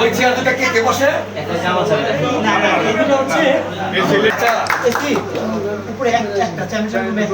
ওই চেয়ার কে কে বসে উপরে একটা চ্যাম্পিয়ন রুমে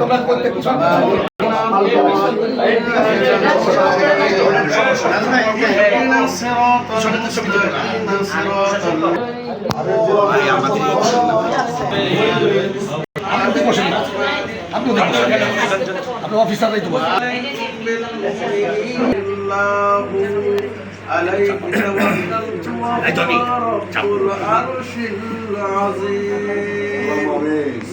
তোমরা করতে আমাদের আপনি ওদিকে বসেন আপনি অফিসাররাই তো বসেন عليك توكلت ورب العرش العظيم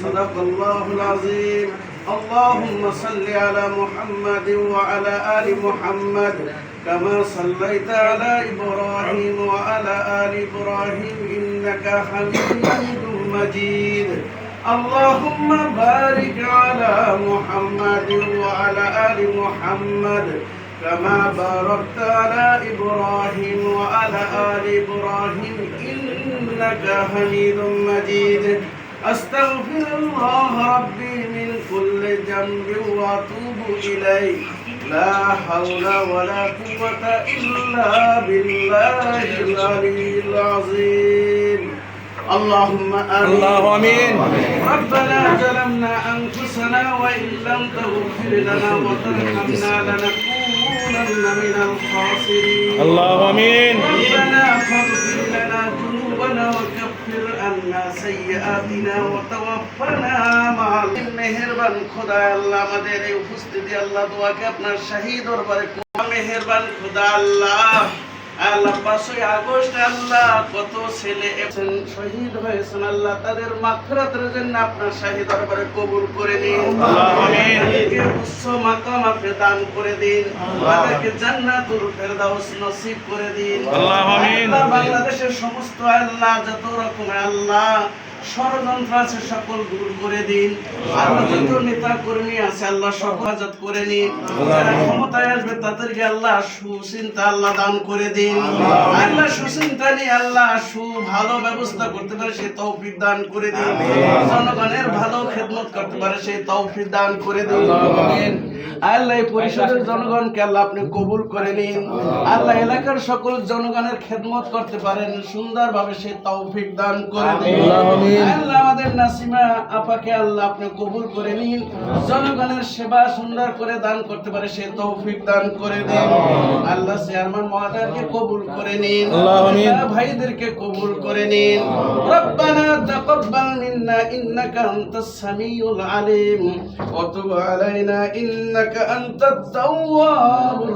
صدق الله العظيم اللهم صل على محمد وعلى آل محمد كما صليت على إبراهيم وعلى آل إبراهيم إنك حميد مجيد اللهم بارك على محمد وعلى آل محمد كما باركت على إبراهيم وعلى آل إبراهيم إنك حميد مجيد. أستغفر الله ربي من كل ذنب وأتوب إليه. لا حول ولا قوة إلا بالله العلي العظيم. اللهم آمين আল্লাহু আমিন ربنا ظلمنا أنفسنا وإن لم تغفر لنا وترحمنا لنكونن من الخاسرين আল্লাহু আমিন ربنا فاغفر لنا ذنوبنا وكفر عنا سيئاتنا وتوفنا مع মেহেরবান খোদা আল্লাহ আমাদের এই উপস্থিতি আল্লাহ দোয়াকে আপনার শাহী দরবারে কবুল। মেহেরবান খোদা আল্লাহ আল্লাহ পাঁচই আগস্ট আল্লাহ কত ছেলে শহীদ হয়েছেন আল্লাহ তাদের মাগফিরাতের জন্য আপনার শাহী দরবারে কবুল করে নিন। উচ্চ মাকাম আপনি দান করে দিন। তাদেরকে জান্নাতুল ফেরদাউস নসিব করে দিন। আল্লাহ বাংলাদেশের সমস্ত আল্লাহ যত রকমের আল্লাহ ষড়যন্ত্র আছে সকল দূর করে দিন। আল্লাহ নেতা কর্মী আছে, আল্লাহ সব করে নিন। যারা ক্ষমতায় আসবে, তাদেরকে আল্লাহ সুচিন্তা আল্লাহ দান করে দিন। আল্লাহ সুচিন্তা নিয়ে আল্লাহ সু ভালো ব্যবস্থা করতে পারে সেই তৌফিক দান করে দিন। জনগণের ভালো খেদমত করতে পারে সেই তৌফিক দান করে দিন। আল্লাহ এই পরিষদের জনগণকে আল্লাহ আপনি কবুল করে নিন। আল্লাহ এলাকার সকল জনগণের খেদমত করতে পারেন, সুন্দরভাবে সেই তৌফিক দান করে দিন। আল্লাহ আমাদের নাসিমা আপাকে আল্লাহ আপনি কবুল করে নিন। জনগণের সেবা সুন্দর করে দান করতে পারে সেই তৌফিক দান করে দিন। আল্লাহ চেয়ারম্যান মহোদয়কে কবুল করে নিন। আল্লাহ ভাইদেরকে কবুল করে নিন। রব্বানা তাকাব্বাল মিন্না ইন্নাকা আনতাস সামিউল আলিম। ওয়া তুব আলাইনা ইন্নাকা আনতাত তাওয়াবুর